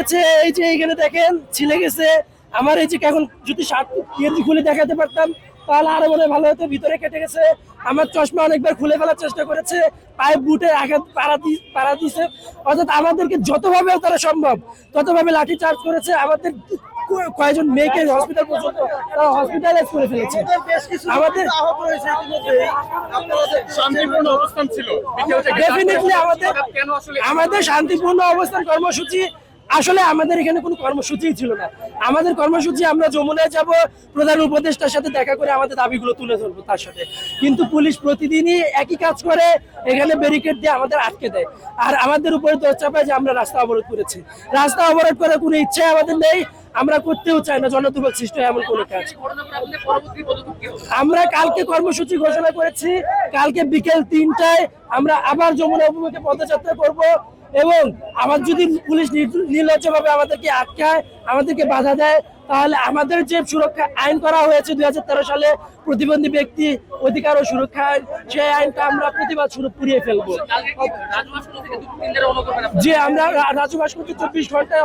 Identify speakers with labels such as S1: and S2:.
S1: গেছে এই যে এখানে দেখেন ছিলে গেছে। আমার এই যে এখন যদি শার্ট খুলে দেখাতে পারতাম তাহলে আরও মনে ভালো হতো ভিতরে কেটে গেছে। আমার চশমা অনেকবার খুলে ফেলার চেষ্টা করেছে পায়ে বুটে আঘাত পাড়া দি পাড়া দিছে অর্থাৎ আমাদেরকে যতভাবে তারা সম্ভব ততভাবে লাঠি চার্জ করেছে। আমাদের কয়েকজন মেয়েকে হসপিটাল পর্যন্ত তারা হসপিটালাইজ করে ফেলেছে। আমাদের
S2: শান্তিপূর্ণ অবস্থান ছিল। বিকেল থেকে
S1: ডেফিনেটলি আমাদের আমাদের শান্তিপূর্ণ অবস্থান কর্মসূচি। আসলে আমাদের এখানে কোনো কর্মসূচি ছিল না। আমাদের কর্মসূচি আমরা যমুনায় যাব, প্রধান উপদেষ্টার সাথে দেখা করে আমাদের দাবিগুলো তুলে ধরবো তার সাথে। কিন্তু পুলিশ প্রতিদিনই একই কাজ করে, এখানে ব্যারিকেড দিয়ে আমাদের আটকে দেয়। আর আমাদের উপরে দোষ চাপায় যে আমরা রাস্তা অবরোধ করেছি। রাস্তা অবরোধ করার কোনো ইচ্ছা আমাদের নেই। আমরা করতেও চাই না জনদুর্ভোগ সৃষ্টি এমন কোনো কাজ? আমরা কালকে কর্মসূচি ঘোষণা করেছি কালকে বিকেল তিনটায় আমরা আবার যমুনা অভিমুখে পদযাত্রা করব এবং আমার যদি পুলিশ নির্লজ্জ ভাবে আমাদেরকে আটকায় আমাদেরকে বাধা দেয় তাহলে আমাদের যে সুরক্ষা আইন করা হয়েছে দুই হাজার তেরো সালে প্রতিবন্ধী ব্যক্তি অধিকার ও সুরক্ষা আইন সেই আইনটা আমরা প্রতিবাদ শুরু পুড়িয়ে ফেলব। যে আমরা রাজু ভাস্কর্য চব্বিশ ঘন্টায়